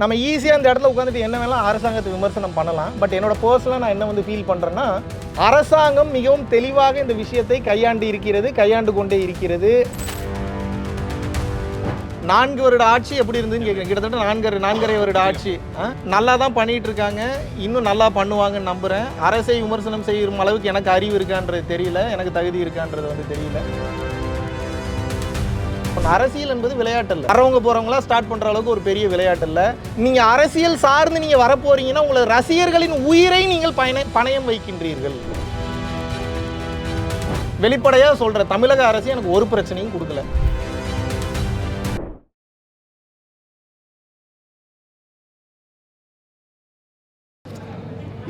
நம்ம ஈஸியாக இந்த இடத்துல உட்காந்துட்டு என்ன வேணாலும் அரசாங்கத்தை விமர்சனம் பண்ணலாம். பட் என்னோட பர்சனலாக நான் என்ன வந்து ஃபீல் பண்ணுறேன்னா அரசாங்கம் மிகவும் தெளிவாக இந்த விஷயத்தை கையாண்டு இருக்கிறது கையாண்டு கொண்டே இருக்கிறது. நான்கு வருட ஆட்சி எப்படி இருந்ததுன்னு கேட்குறேன் கிட்டத்தட்ட நான்கரை நான்கரை வருட ஆட்சி. நல்லா தான் பண்ணிட்டு இருக்காங்க. இன்னும் நல்லா பண்ணுவாங்கன்னு நம்புகிறேன் அரசை விமர்சனம் செய்யும் அளவுக்கு எனக்கு அறிவு இருக்கான்றது தெரியல. எனக்கு தகுதி இருக்கான்றது வந்து தெரியல. அரசியல் என்பது விளையாட்டு இல்லை வரவங்க போறவங்களா ஸ்டார்ட் பண்ற அளவுக்கு ஒரு பெரிய விளையாட்டு இல்லை நீங்க அரசியல் சார்ந்து நீங்க வர போறீங்கன்னா உங்களை ரசிகர்களின் உயிரை நீங்கள் பயண பணயம் வைக்கின்றீர்கள். வெளிப்படையா சொல்ற தமிழக அரசு எனக்கு ஒரு பிரச்சனையும் கொடுக்கல.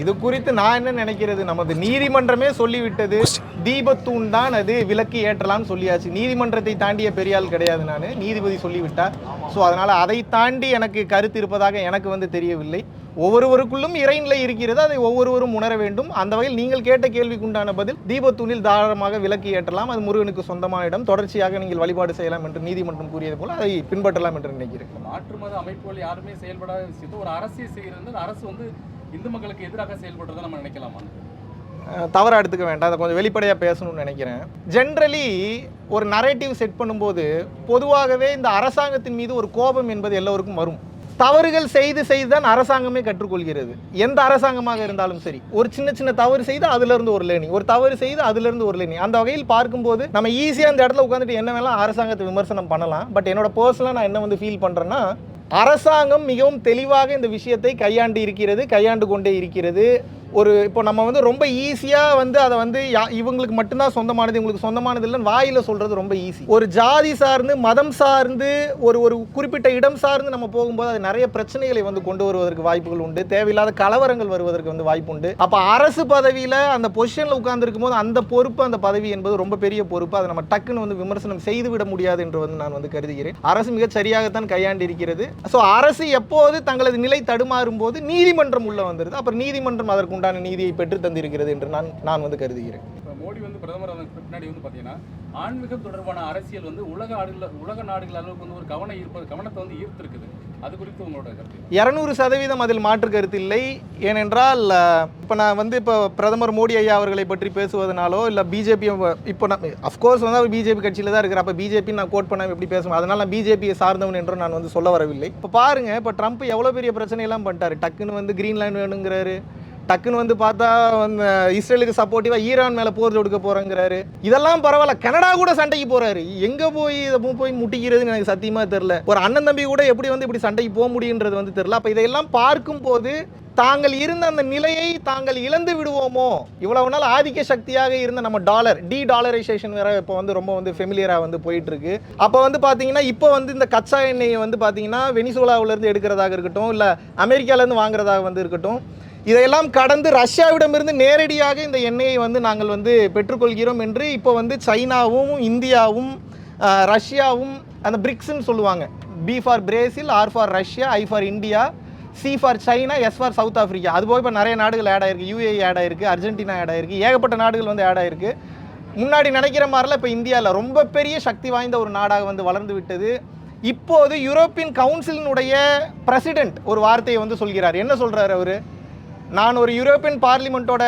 இது குறித்து நான் என்ன நினைக்கிறது? நமது நீதிமன்றமே சொல்லிவிட்டது. தீபத்தூண் தான் அது விலக்கு ஏற்றலாம்னு சொல்லியாச்சு. நீதிமன்றத்தை தாண்டிய பெரியாள் கிடையாது நான். நீதிபதி சொல்லிவிட்டார். ஸோ அதனால் அதை தாண்டி எனக்கு கருத்து இருப்பதாக எனக்கு வந்து தெரியவில்லை. ஒவ்வொருவருக்குள்ளும் இறைநிலை இருக்கிறது. அதை ஒவ்வொருவரும் உணர வேண்டும். அந்த வகையில் நீங்கள் கேட்ட கேள்விக்குண்டான பதில் தீபத்தூணில் தாராளமாக விலக்கு ஏற்றலாம். அது முருகனுக்கு சொந்தமான இடம். தொடர்ச்சியாக நீங்கள் வழிபாடு செய்யலாம் என்று நீதிமன்றம் கூறியது போல அதை பின்பற்றலாம் என்று நினைக்கிறேன். மாற்று மத அமைப்புகள் யாருமே செயல்படாத விஷயத்தை ஒரு அரசியல் செய்கிறது அரசு வந்து இந்து மக்களுக்கு எதிராக செயல்படுறதை நம்ம நினைக்கலாமா? தவறாக எடுத்துக்க வேண்டாம். அதை கொஞ்சம் வெளிப்படையாக பேசணும்னு நினைக்கிறேன். ஜென்ரலி ஒரு நரேட்டிவ் செட் பண்ணும்போது பொதுவாகவே இந்த அரசாங்கத்தின் மீது ஒரு கோபம் என்பது எல்லோருக்கும் வரும். தவறுகள் செய்து செய்து தான் அரசாங்கமே கற்றுக்கொள்கிறது. எந்த அரசாங்கமாக இருந்தாலும் சரி. ஒரு சின்ன சின்ன தவறு செய்து அதுலேருந்து ஒரு லேர்னிங் ஒரு தவறு செய்து அதுலேருந்து ஒரு லேர்னிங் அந்த வகையில் பார்க்கும்போது நம்ம ஈஸியாக அந்த இடத்துல உட்காந்துட்டு என்ன வேணாலும் அரசாங்கத்தை விமர்சனம் பண்ணலாம். பட் என்னோட பர்சனலாக நான் என்ன வந்து ஃபீல் பண்ணுறேன்னா அரசாங்கம் மிகவும் தெளிவாக இந்த விஷயத்தை கையாண்டு இருக்கிறது கையாண்டு கொண்டே இருக்கிறது. ஒரு இப்போ நம்ம வந்து ரொம்ப ஈஸியாக வந்து அதை வந்து யா- இவங்களுக்கு மட்டும்தான் சொந்தமானது இவங்களுக்கு சொந்தமானது இல்லைன்னு வாயில் சொல்கிறது ரொம்ப ஈஸி ஒரு ஜாதி சார்ந்து மதம் சார்ந்து ஒரு ஒரு குறிப்பிட்ட இடம் சார்ந்து நம்ம போகும்போது அது நிறைய பிரச்சனைகளை வந்து கொண்டு வருவதற்கு வாய்ப்புகள் உண்டு. தேவையில்லாத கலவரங்கள் வருவதற்கு வந்து வாய்ப்பு உண்டு. அப்போ அரசு பதவியில் அந்த பொசிஷனில் உட்கார்ந்துருக்கும் போது அந்த பொறுப்பு அந்த பதவி என்பது ரொம்ப பெரிய பொறுப்பு. அதை நம்ம டக்குன்னு வந்து விமர்சனம் செய்துவிட முடியாது என்று வந்து நான் வந்து கருதுகிறேன். அரசு மிக சரியாகத்தான் கையாண்டு இருக்கிறது ஸோ அரசு எப்போது தங்களது நிலை தடுமாறும் போது நீதிமன்றம் உள்ள வந்துருது. அப்புறம் நீதிமன்றம் அதற்கு அதற்குண்டான நீதியை பெற்று தந்திருக்கிறது என்று நான் நான் வந்து கருதுகிறேன். இப்போ மோடி வந்து பிரதமர் பின்னாடி வந்து பார்த்தீங்கன்னா ஆன்மீகம் தொடர்பான அரசியல் வந்து உலக நாடுகள் உலக நாடுகள் அளவுக்கு வந்து ஒரு கவனம் ஈர்ப்பது கவனத்தை வந்து ஈர்த்திருக்குது. அது குறித்து உங்களோட கருத்து இரநூறு சதவீதம் அதில் மாற்று கருத்து இல்லை. ஏனென்றால் இப்போ நான் வந்து இப்போ பிரதமர் மோடி ஐயா அவர்களை பற்றி பேசுவதனாலோ இல்லை பிஜேபி இப்போ நான் அஃப்கோர்ஸ் வந்து அவர் பிஜேபி கட்சியில் தான் இருக்கிற அப்போ பிஜேபி நான் கோட் பண்ண எப்படி பேசுவேன் அதனால் நான் பிஜேபியை சார்ந்தவன் என்றும் நான் வந்து சொல்ல வரவில்லை. இப்போ பாருங்க இப்போ ட்ரம்ப் எவ்வளோ பெரிய பிரச்சனையெல்லாம் பண்ணிட்டாரு. டக்குன்னு வந்து கிரீன்லாந்து வேணுங்கிறாரு. டக்குன்னு வந்து பார்த்தா வந்து இஸ்ரேலுக்கு சப்போர்ட்டிவாக ஈரான் மேலே போர் தொடுக்க போகிறேங்கிறாரு இதெல்லாம் பரவாயில்ல. கனடா கூட சண்டைக்கு போகிறாரு எங்கே போய் இதை போய் முட்டிக்கிறதுன்னு எனக்கு சத்தியமாக தெரில ஒரு அண்ணன் தம்பி கூட எப்படி வந்து இப்படி சண்டைக்கு போக முடியுன்றது வந்து தெரில அப்போ இதையெல்லாம் பார்க்கும்போது தாங்கள் இருந்த அந்த நிலையை தாங்கள் இழந்து விடுவோமோ? இவ்வளவு நாள் ஆதிக்க சக்தியாக இருந்த நம்ம டாலர் டி டாலரைசேஷன் வேற இப்போ வந்து ரொம்ப வந்து ஃபெமிலியராக வந்து போயிட்டு இருக்கு அப்போ வந்து பார்த்தீங்கன்னா இப்போ வந்து இந்த கச்சா எண்ணெயை வந்து பார்த்தீங்கன்னா வெனிசுலாவிலேருந்து எடுக்கிறதாக இருக்கட்டும் இல்லை அமெரிக்காலேருந்து வாங்குறதாக வந்து இருக்கட்டும் இதையெல்லாம் கடந்து ரஷ்யாவிடமிருந்து நேரடியாக இந்த எண்ணெயை வந்து நாங்கள் வந்து பெற்றுக்கொள்கிறோம் என்று இப்போ வந்து சைனாவும் இந்தியாவும் ரஷ்யாவும் அந்த பிரிக்ஸ்ன்னு சொல்லுவாங்க. B for Brazil R for Russia I for India C for China S for South Africa அது போக இப்போ நிறைய நாடுகள் ஆட் ஆயிருக்கு. யூஏ ஆட் ஆயிருக்கு அர்ஜென்டினா ஆட் ஆயிருக்கு. ஏகப்பட்ட நாடுகள் வந்து ஆட் ஆயிருக்கு. முன்னாடி நினைக்கிற மாதிரிலாம் இப்போ இந்தியாவில் ரொம்ப பெரிய சக்தி வாய்ந்த ஒரு நாடாக வந்து வளர்ந்து விட்டது. இப்போது யூரோப்பியன் கவுன்சிலினுடைய பிரசிடென்ட் ஒரு வார்த்தையை வந்து சொல்கிறார். என்ன சொல்கிறார் அவர்? நான் ஒரு யூரோப்பியன் பார்லிமெண்ட்டோட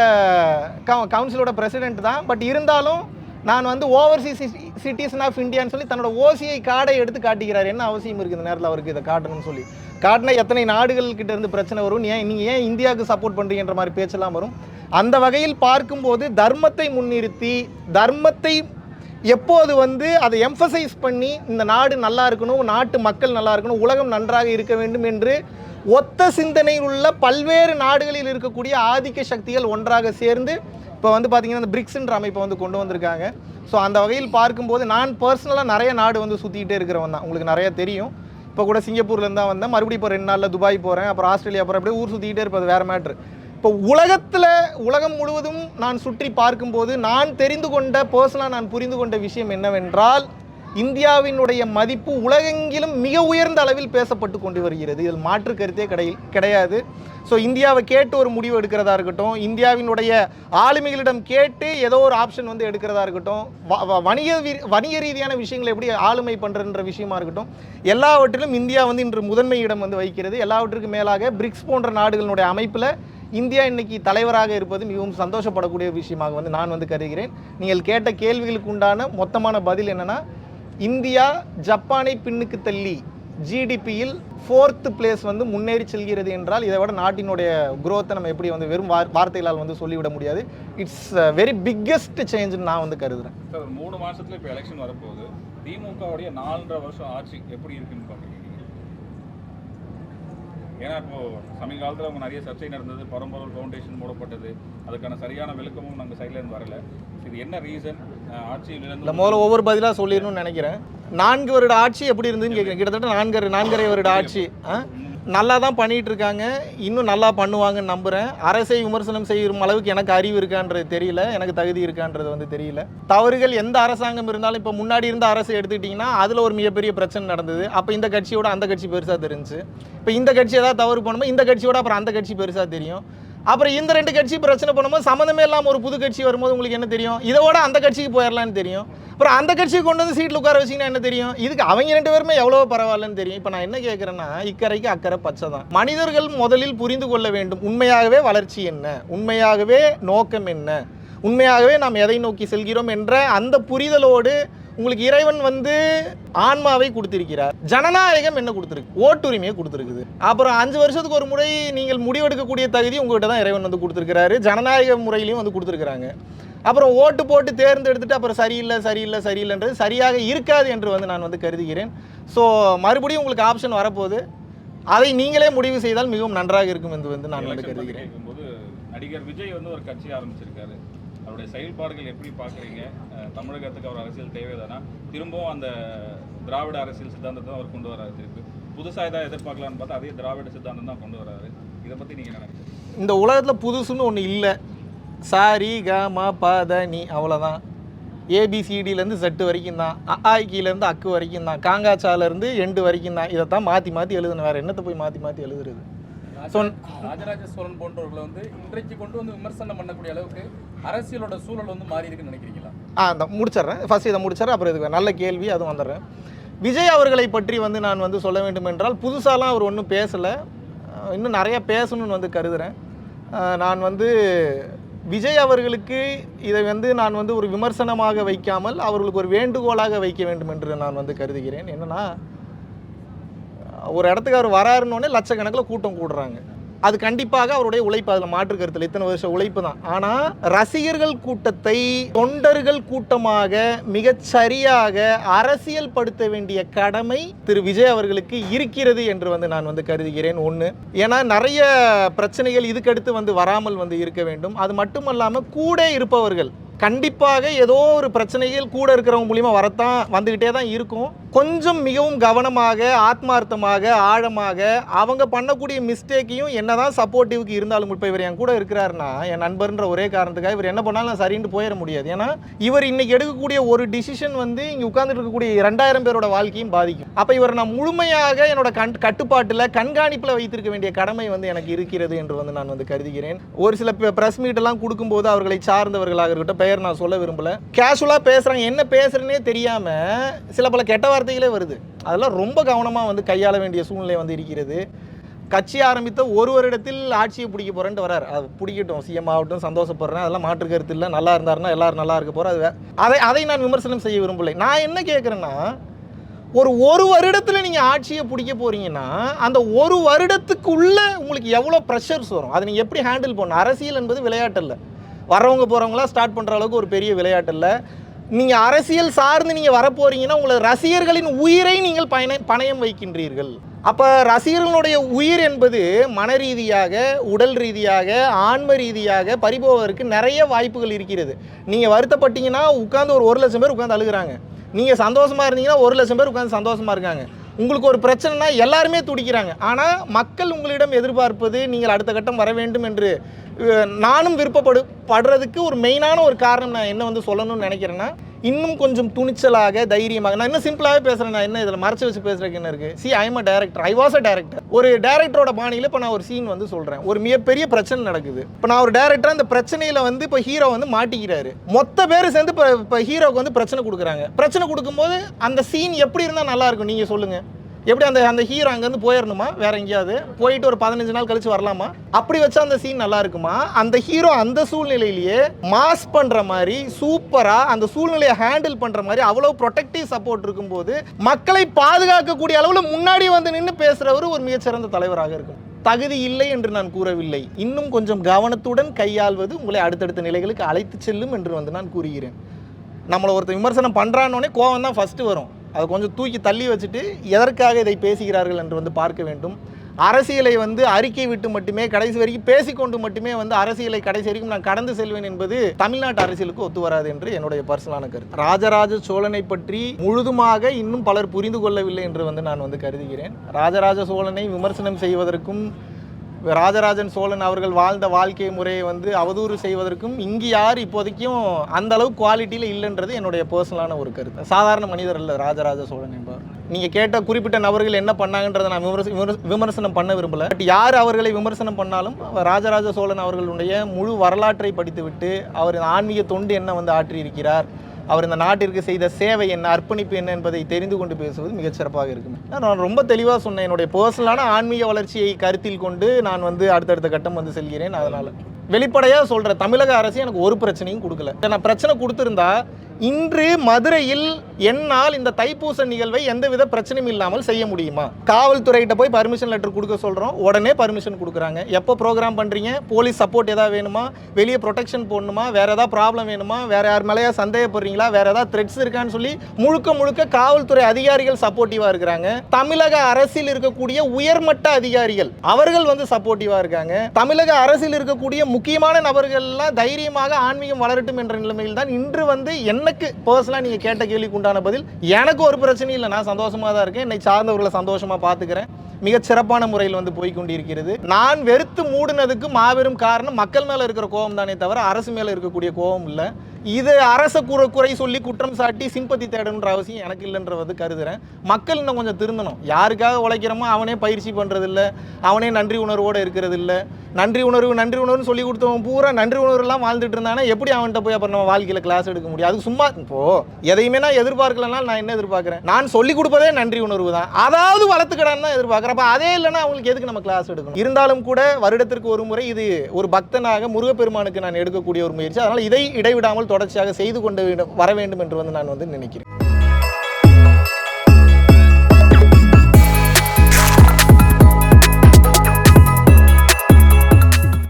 கவுன்சிலோட பிரசிடென்ட் தான் பட் இருந்தாலும் நான் வந்து ஓவர்சீஸ் சிட்டிசன் ஆஃப் இந்தியான்னு சொல்லி தன்னோட ஓசிஐ கார்டை எடுத்து காட்டிக்கிறார் என்ன அவசியம் இருக்குது இந்த நேரத்தில் அவருக்கு இதை காட்டணும்னு சொல்லி? காட்டினா எத்தனை நாடுகள் கிட்ட இருந்து பிரச்சனை வரும்? ஏன் நீங்கள் ஏன் இந்தியாவுக்கு சப்போர்ட் பண்ணுறீங்கன்ற மாதிரி பேச்செல்லாம் வரும்? அந்த வகையில் பார்க்கும்போது தர்மத்தை முன்னிறுத்தி தர்மத்தை எப்போது வந்து அதை எம்ஃபசைஸ் பண்ணி இந்த நாடு நல்லா இருக்கணும் நாட்டு மக்கள் நல்லா இருக்கணும் உலகம் நன்றாக இருக்க வேண்டும் என்று ஒத்த சிந்தனையில் உள்ள பல்வேறு நாடுகளில் இருக்கக்கூடிய ஆதிக்க சக்திகள் ஒன்றாக சேர்ந்து இப்போ வந்து பார்த்தீங்கன்னா இந்த பிரிக்ஸ்ன்ற அமைப்பை வந்து கொண்டு வந்திருக்காங்க. ஸோ அந்த வகையில் பார்க்கும்போது நான் பர்சனலாக நிறைய நாடு வந்து சுற்றிக்கிட்டே இருக்கிறவன் தான். உங்களுக்கு நிறைய தெரியும். இப்போ கூட சிங்கப்பூர்லேருந்து தான் வந்தேன். மறுபடியும் இப்போ ரெண்டு நாளில் துபாய் போகிறேன் அப்புறம் ஆஸ்திரேலியா போகிறேன் அப்படியே ஊர் சுற்றிக்கிட்டே இருப்பது வேறு மேட்ரு இப்போ உலகத்தில் உலகம் முழுவதும் நான் சுற்றி பார்க்கும்போது நான் தெரிந்து கொண்ட பர்சனலாக நான் புரிந்து கொண்ட விஷயம் என்னவென்றால் இந்தியாவினுடைய மதிப்பு உலகெங்கிலும் மிக உயர்ந்த அளவில் பேசப்பட்டு கொண்டு வருகிறது. இதில் மாற்று கருத்தே கிடை கிடையாது. ஸோ இந்தியாவை கேட்டு ஒரு முடிவு எடுக்கிறதா இருக்கட்டும் இந்தியாவினுடைய ஆளுமைகளிடம் கேட்டு ஏதோ ஒரு ஆப்ஷன் வந்து எடுக்கிறதா இருக்கட்டும் வ- வ- வணிக வணிக ரீதியான விஷயங்களை எப்படி ஆளுமை பண்ணுறன்ற விஷயமா இருக்கட்டும் எல்லாவற்றிலும் இந்தியா வந்து இன்று முதன்மை இடம் வந்து வைக்கிறது எல்லாவற்றுக்கும் மேலாக பிரிக்ஸ் போன்ற நாடுகளினுடைய அமைப்பில் இந்தியா இன்னைக்கு தலைவராக இருப்பது மிகவும் சந்தோஷப்படக்கூடிய விஷயமாக வந்து நான் வந்து கருதுகிறேன். நீங்கள் கேட்ட கேள்விகளுக்கு உண்டான மொத்தமான பதில் என்னன்னா இந்தியா ஜப்பானை பின்னுக்கு தள்ளி ஜிடிபியில் ஃபோர்த்து பிளேஸ் வந்து முன்னேறி செல்கிறது என்றால் இதை விட நாட்டினுடைய குரோத்தை நம்ம எப்படி வந்து வெறும் வார் வார்த்தைகளால் வந்து சொல்லிவிட முடியாது. இட்ஸ் வெரி பிக்கெஸ்ட் சேஞ்சுன்னு நான் வந்து கருதுறேன். சார் மூணு மாசத்துல இப்போ எலெக்ஷன் வரப்போகுது. திமுகவுடைய நாலரை வருஷம் ஆட்சி எப்படி இருக்குன்னு ஏன்னா இப்போ சமீப காலத்துல அவங்க நிறைய சர்ச்சை நடந்தது பரம்பொருள் ஃபவுண்டேஷன் மூடப்பட்டது அதுக்கான சரியான விளக்கமும் நம்ம சைட்ல இருந்து வரல. இது என்ன ரீசன் ஆட்சியில் இல்லை இருந்து முதல்ல ஒவ்வொரு பதிலாக சொல்லிடணும்னு நினைக்கிறேன். நான்கு வருட ஆட்சி எப்படி இருந்ததுன்னு கேட்குறேன் கிட்டத்தட்ட நான்கரை நான்கரை வருட ஆட்சி. ஆ? நல்லா தான் பண்ணிட்டு இருக்காங்க இன்னும் நல்லா பண்ணுவாங்கன்னு நம்புகிறேன் அரசை விமர்சனம் செய்யும் அளவுக்கு எனக்கு அறிவு இருக்கான்றது தெரியல. எனக்கு தகுதி இருக்கான்றது வந்து தெரியல. தவறுகள் எந்த அரசாங்கம் இருந்தாலும் இப்போ முன்னாடி இருந்த அரசு எடுத்துக்கிட்டிங்கன்னா அதில் ஒரு மிகப்பெரிய பிரச்சனை நடந்தது. அப்போ இந்த கட்சியோட அந்த கட்சி பெருசாக தெரிஞ்சுச்சு. இப்போ இந்த கட்சி ஏதாவது தவறு பண்ணுமோ இந்த கட்சியோட அப்புறம் அந்த கட்சி பெருசாக தெரியும். அப்புறம் இந்த ரெண்டு கட்சி பிரச்சனை பண்ணும்போது சம்மந்தமே இல்லாமல் ஒரு புது கட்சி வரும்போது உங்களுக்கு என்ன தெரியும்? இதோட அந்த கட்சிக்கு போயிடலான்னு தெரியும். அப்புறம் அந்த கட்சியை கொண்டு வந்து சீட்டில் உட்கார வச்சிங்கன்னா என்ன தெரியும்? இதுக்கு அவங்க ரெண்டு பேருமே எவ்வளோ பரவாயில்லன்னு தெரியும். இப்போ நான் என்ன கேட்குறேன்னா இக்கரைக்கு அக்கறை பச்சை தான். மனிதர்கள் முதலில் புரிந்து கொள்ள வேண்டும். உண்மையாகவே வளர்ச்சி என்ன? உண்மையாகவே நோக்கம் என்ன? உண்மையாகவே நாம் எதை நோக்கி செல்கிறோம் என்ற அந்த புரிதலோடு உங்களுக்கு இறைவன் வந்து ஆன்மாவை கொடுத்திருக்கிறார். ஜனநாயகம் என்ன கொடுத்துருக்கு? ஓட்டுரிமையை கொடுத்துருக்குது. அப்புறம் அஞ்சு வருஷத்துக்கு ஒரு முறை நீங்கள் முடிவெடுக்கக்கூடிய தகுதி உங்ககிட்ட தான் இறைவன் வந்து கொடுத்துருக்கிறாரு. ஜனநாயக முறையிலையும் வந்து கொடுத்துருக்குறாங்க. அப்புறம் ஓட்டு போட்டு தேர்ந்தெடுத்துட்டு அப்புறம் சரியில்லை சரியில்லை சரியில்லைன்றது சரியாக இருக்காது என்று வந்து நான் வந்து கருதுகிறேன். ஸோ மறுபடியும் உங்களுக்கு ஆப்ஷன் வரப்போகுது. அதை நீங்களே முடிவு செய்தால் மிகவும் நன்றாக இருக்கும் என்று வந்து நான் வந்து கருதுகிறேன். நடிகர் விஜய் வந்து ஒரு கட்சி ஆரம்பிச்சிருக்காரு. அவருடைய செயல்பாடுகள் எப்படி பார்க்குறீங்க? தமிழகத்துக்கு அவர் அரசியல் தேவைதானா? திரும்பவும் அந்த திராவிட அரசியல் சித்தாந்தத்தை அவர் கொண்டு வராரு திருப்பி. புதுசாக ஏதாவது எதிர்பார்க்கலாம்னு பார்த்தா அதே திராவிட சித்தாந்தம் தான் கொண்டு வராரு. இதை பற்றி நீங்கள் நினைக்கிறீங்க? இந்த உலகத்தில் புதுசுன்னு ஒன்று இல்லை. சாரி க ம ப நீ அவ்வளோதான் ஏபிசிடிலேருந்து செட்டு வரைக்கும் தான். அஆய்கிலேருந்து அக்கு வரைக்கும் தான். காங்காச்சாலேருந்து எண்டு வரைக்கும் தான். இதைத்தான் மாற்றி மாற்றி எழுதணும் வேறு என்னத்தை போய் மாற்றி மாற்றி எழுதுறது? ஸோ ராஜராஜ சோழன் போன்றவர்களை வந்து இன்றைக்கு கொண்டு வந்து விமர்சனம் பண்ணக்கூடிய அளவுக்கு அரசியலோட சூழல் வந்து மாறி இருக்குன்னு நினைக்கிறீங்களா? ஆ இந்த முடிச்சிடுறேன். ஃபஸ்ட் இதை முடிச்சிடுறேன். அப்புறம் இதுக்கு நல்ல கேள்வி அதுவும் வந்துடுறேன். விஜய் அவர்களை பற்றி வந்து நான் வந்து சொல்ல வேண்டும் என்றால் புதுசாலாம் அவர் ஒன்றும் பேசலை. இன்னும் நிறைய பேசணும்னு வந்து கருதுகிறேன் நான் வந்து விஜய் அவர்களுக்கு இதை வந்து நான் வந்து ஒரு விமர்சனமாக வைக்காமல் அவர்களுக்கு ஒரு வேண்டுகோளாக வைக்க வேண்டும் என்று நான் வந்து கருதுகிறேன். என்னன்னா ஒரு இடத்துக்கு அவர் வராருன்னொடனே லட்சக்கணக்கில் கூட்டம் கூடுறாங்க. அது கண்டிப்பாக அவருடைய உழைப்பு அதில் மாற்று கருத்தில் இத்தனை வருஷம் உழைப்பு தான். ஆனால் ரசிகர்கள் கூட்டத்தை தொண்டர்கள் கூட்டமாக மிகச் சரியாக அரசியல் படுத்த வேண்டிய கடமை திரு. விஜய் அவர்களுக்கு இருக்கிறது என்று வந்து நான் வந்து கருதுகிறேன். ஒன்று ஏன்னா நிறைய பிரச்சனைகள் இதுக்கடுத்து வந்து வராமல் வந்து இருக்க வேண்டும். அது மட்டுமல்லாமல் கூட இருப்பவர்கள் கண்டிப்பாக ஏதோ ஒரு பிரச்சனைகள் கூட இருக்கிறவங்க மூலிமா வரத்தான் வந்துக்கிட்டே தான் இருக்கும். கொஞ்சம் மிகவும் கவனமாக ஆத்மார்த்தமாக ஆழமாக அவங்க பண்ணக்கூடிய மிஸ்டேக்கையும் என்னதான் சப்போர்ட்டிவ்க்கு இருந்தாலும் இப்போ இவர் என் கூட இருக்கிறாருன்னா என் நண்பர்ன்ற ஒரே காரணத்துக்காக இவர் என்ன பண்ணாலும் நான் சரின்னு போயிட முடியாது. ஏன்னா இவர் இன்னைக்கு எடுக்கக்கூடிய ஒரு டிசிஷன் வந்து இங்கே உட்கார்ந்துட்டு இருக்கக்கூடிய ரெண்டாயிரம் பேரோட வாழ்க்கையும் பாதிக்கும். அப்போ இவர் நான் முழுமையாக என்னோட கண் கட்டுப்பாட்டில் கண்காணிப்பில் வைத்திருக்க வேண்டிய கடமை வந்து எனக்கு இருக்கிறது என்று வந்து நான் வந்து கருதுகிறேன். ஒரு சில ப்ரெஸ் மீட்டெல்லாம் கொடுக்கும்போது அவர்களை சார்ந்தவர்களாக இருக்கட்டும் பெயர் நான் சொல்ல விரும்பல. கேஷுவலாக பேசுகிறாங்க என்ன பேசுறேனே தெரியாமல் சில பல கெட்ட வார்த்தைகளே வருது. அதெல்லாம் ரொம்ப கவனமாக வந்து கையாள வேண்டிய சூழ்நிலை வந்து இருக்கிறது. கட்சி ஆரம்பித்த ஒரு வருடத்தில் ஆட்சியை பிடிக்க போறேன்ட்டு வரார். அது பிடிக்கட்டும். சிஎம் ஆகட்டும் சந்தோஷப்படுறேன். அதெல்லாம் மாற்று கருத்து இல்லை. நல்லா இருந்தாருன்னா எல்லாரும் நல்லா இருக்க போகிறோம் அது அதை அதை நான் விமர்சனம் செய்ய விரும்பலை. நான் என்ன கேட்குறேன்னா ஒரு ஒரு வருடத்தில் நீங்கள் ஆட்சியை பிடிக்க போகிறீங்கன்னா அந்த ஒரு வருடத்துக்குள்ளே உங்களுக்கு எவ்வளோ ப்ரெஷர்ஸ் வரும்? அதை நீங்கள் எப்படி ஹேண்டில் பண்ணணும்? அரசியல் என்பது விளையாட்டு இல்லை வரவங்க போகிறவங்களாம் ஸ்டார்ட் பண்ணுற அளவுக்கு ஒரு பெரிய விளையாட்டு இல்லை நீங்கள் அரசியல் சார்ந்து நீங்கள் வரப்போறீங்கன்னா உங்களை ரசிகர்களின் உயிரை நீங்கள் பயண பணயம் வைக்கின்றீர்கள். அப்போ ரசிகர்களுடைய உயிர் என்பது மன ரீதியாக உடல் ரீதியாக ஆன்ம ரீதியாக பறிபோவதற்கு நிறைய வாய்ப்புகள் இருக்கிறது. நீங்கள் வருத்தப்பட்டீங்கன்னா உட்காந்து ஒரு ஒரு லட்சம் பேர் உட்காந்து அழுகிறாங்க. நீங்கள் சந்தோஷமாக இருந்தீங்கன்னா ஒரு லட்சம் பேர் உட்காந்து சந்தோஷமாக இருக்காங்க. உங்களுக்கு ஒரு பிரச்சனைனா எல்லாருமே துடிக்கிறாங்க. ஆனால் மக்கள் உங்களிடம் எதிர்பார்ப்பது நீங்கள் அடுத்த கட்டம் வர வேண்டும் என்று நானும் விருப்பப்படு படுறதுக்கு ஒரு மெயினான ஒரு காரணம் நான் என்ன வந்து சொல்லணும்னு நினைக்கிறேன்னா இன்னும் கொஞ்சம் துணிச்சலாக தைரியமாக நான் இன்னும் சிம்பிளாகவே பேசுகிறேன் நான் என்ன இதில் மறைச்சி வச்சு பேசுகிறதுக்கு என்ன இருக்குது see I'm a director I was a director ஒரு டேரக்டரோட பாணியில் இப்போ நான் ஒரு சீன் வந்து சொல்கிறேன் ஒரு மிகப்பெரிய பிரச்சனை நடக்குது. இப்போ நான் ஒரு டேரக்டர் அந்த பிரச்சனையில் வந்து இப்போ ஹீரோ வந்து மாட்டிக்கிறாரு. மொத்த பேர் சேர்ந்து இப்போ இப்போ ஹீரோவுக்கு வந்து பிரச்சனை கொடுக்குறாங்க. பிரச்சனை கொடுக்கும்போது அந்த சீன் எப்படி இருந்தால் நல்லாயிருக்கும் நீங்கள் சொல்லுங்கள் எப்படி அந்த அந்த ஹீரோ அங்கேருந்து போயிடணுமா வேற எங்கேயாவது? போயிட்டு ஒரு பதினஞ்சு நாள் கழிச்சு வரலாமா? அப்படி வச்சா அந்த சீன் நல்லா இருக்குமா? அந்த ஹீரோ அந்த சூழ்நிலையிலேயே மாஸ் பண்ற மாதிரி சூப்பரா அந்த சூழ்நிலையை ஹேண்டில் பண்ற மாதிரி அவ்வளவு ப்ரொடெக்டிவ் சப்போர்ட் இருக்கும்போது மக்களை பாதுகாக்கக்கூடிய அளவில் முன்னாடி வந்து நின்று பேசுறவர் ஒரு மிகச்சிறந்த தலைவராக இருக்கும். தகுதி இல்லை என்று நான் கூறவில்லை. இன்னும் கொஞ்சம் கவனத்துடன் கையாள்வது உங்களை அடுத்தடுத்த நிலைகளுக்கு அழைத்து செல்லும் என்று வந்து நான் கூறுகிறேன். நம்மளை ஒருத்தர் விமர்சனம் பண்ணுறான்னொடனே கோவம் தான் ஃபஸ்ட்டு வரும். அதை கொஞ்சம் தூக்கி தள்ளி வச்சுட்டு எதற்காக இதை பேசுகிறார்கள் என்று வந்து பார்க்க வேண்டும். அரசியலை வந்து அறிக்கை விட்டு மட்டுமே கடைசி வரைக்கும் பேசிக்கொண்டு மட்டுமே வந்து அரசியலை கடைசி வரைக்கும் நான் கடந்து செல்வேன் என்பது தமிழ்நாட்டு அரசியலுக்கு ஒத்து வராது என்று என்னுடைய பர்சனலான கருத்து. ராஜராஜ சோழனை பற்றி முழுதுமாக இன்னும் பலர் புரிந்து கொள்ளவில்லை என்று வந்து நான் வந்து கருதுகிறேன். ராஜராஜ சோழனை விமர்சனம் செய்வதற்கும் ராஜராஜன் சோழன் அவர்கள் வாழ்ந்த வாழ்க்கை முறையை வந்து அவதூறு செய்வதற்கும் இங்கு யார் இப்போதைக்கும் அந்த அளவு குவாலிட்டியில் இல்லைன்றது என்னுடைய பர்சனலான ஒரு கருத்து. சாதாரண மனிதர் அல்ல ராஜராஜ சோழன் என்பவர். நீங்கள் கேட்ட குறிப்பிட்ட நபர்கள் என்ன பண்ணாங்கன்றதை நான் விமர்ச விமர்சனம் பண்ண விரும்பல. பட் யார் அவர்களை விமர்சனம் பண்ணாலும் ராஜராஜ சோழன் அவர்களுடைய முழு வரலாற்றை படித்துவிட்டு அவர் ஆன்மீக தொண்டு என்ன வந்து ஆற்றியிருக்கிறார் அவர் இந்த நாட்டிற்கு செய்த சேவை என்ன அர்ப்பணிப்பு என்ன என்பதை தெரிந்து கொண்டு பேசுவது மிகச்சிறப்பாக இருக்கும். நான் ரொம்ப தெளிவாக சொன்னேன். என்னுடைய பர்சனலான ஆன்மீக வளர்ச்சியை கருத்தில் கொண்டு நான் வந்து அடுத்தடுத்த கட்டம் வந்து செல்கிறேன். அதனால் வெளிப்படையாக சொல்கிறேன் தமிழக அரசு எனக்கு ஒரு பிரச்சனையும் கொடுக்கல. நான் பிரச்சனை கொடுத்துருந்தா இன்று மதுரையில் என்னால் இந்த தைப்பூச நிகழ்வை எந்தவித பிரச்சனையும் இல்லாமல் செய்ய முடியுமா? காவல்துறையிட்ட போய் பர்மிஷன் லெட்டர் கொடுக்க சொல்கிறோம் உடனே பர்மிஷன் கொடுக்குறாங்க. எப்போ ப்ரோக்ராம் பண்ணுறீங்க போலீஸ் சப்போர்ட் எதாவது வேணுமா? வெளியே ப்ரொடெக்ஷன் போடணுமா? வேறு ஏதாவது ப்ராப்ளம் வேணுமா? வேறு யார் மேலேயா சந்தேகப்படுறீங்களா? வேறு ஏதாவது த்ரெட்ஸ் இருக்கான்னு சொல்லி முழுக்க முழுக்க காவல்துறை அதிகாரிகள் சப்போர்ட்டிவாக இருக்கிறாங்க. தமிழக அரசில் இருக்கக்கூடிய உயர்மட்ட அதிகாரிகள் அவர்கள் வந்து சப்போர்ட்டிவாக இருக்காங்க. தமிழக அரசில் இருக்கக்கூடிய முக்கியமான நபர்கள்லாம் தைரியமாக ஆன்மீகம் வளரட்டும் என்ற நிலைமையில் தான் இன்று வந்து என்ன எனக்கு பர்சனலாக நீங்கள் கேட்ட கேள்விக்கு உண்டான பதில் எனக்கு ஒரு பிரச்சனையும் இல்லை. நான் சந்தோஷமாக தான் இருக்கேன். என்னை சார்ந்தவர்களை சந்தோஷமாக பார்த்துக்கிறேன். மிகச் சிறப்பான முறையில் வந்து போய்கொண்டிருக்கிறது நான் வெறுத்து மூடினதுக்கு மாபெரும் காரணம் மக்கள் மேலே இருக்கிற கோபம் தானே தவிர அரசு மேலே இருக்கக்கூடிய கோபம் இல்லை. இது அரச குறை குறை சொல்லி குற்றம் சாட்டி சிம்பத்தி தேடணுன்ற அவசியம் எனக்கு இல்லைன்றது கருதுறேன். மக்கள் இன்னும் கொஞ்சம் திருந்தணும். யாருக்காக உழைக்கிறோமோ அவனே பயிற்சி பண்ணுறதில்ல அவனே நன்றி உணர்வோடு இருக்கிறதில்ல. நன்றி உணர்வு நன்றி உணர்வுன்னு சொல்லி கொடுத்தவன் பூரா நன்றி உணர்வுலாம் வாழ்ந்துட்டு இருந்தானே? எப்படி அவன்கிட்ட போய் அப்புறம் நம்ம வாழ்க்கையில் கிளாஸ் எடுக்க முடியும்? அது சும்மா இப்போ எதையுமே நான் எதிர்பார்க்கலனால நான் என்ன எதிர்பார்க்குறேன்? நான் சொல்லி கொடுப்பதே நன்றி உணர்வு தான். அதாவது வளர்த்துக்கடான்னு தான் எதிர்பார்க்குறேன். அப்போ அதே இல்லைன்னா அவங்களுக்கு எதுக்கு நம்ம கிளாஸ் எடுக்கணும்? இருந்தாலும் கூட வருடத்திற்கு ஒரு முறை இது ஒரு பக்தனாக முருகப்பெருமானுக்கு நான் எடுக்கக்கூடிய ஒரு முயற்சி. அதனால் இதை இடைவிடாமல் தொடர்ச்சியாக செய்து கொண்டு வர வேண்டும் என்று வந்து நான் வந்து நினைக்கிறேன்.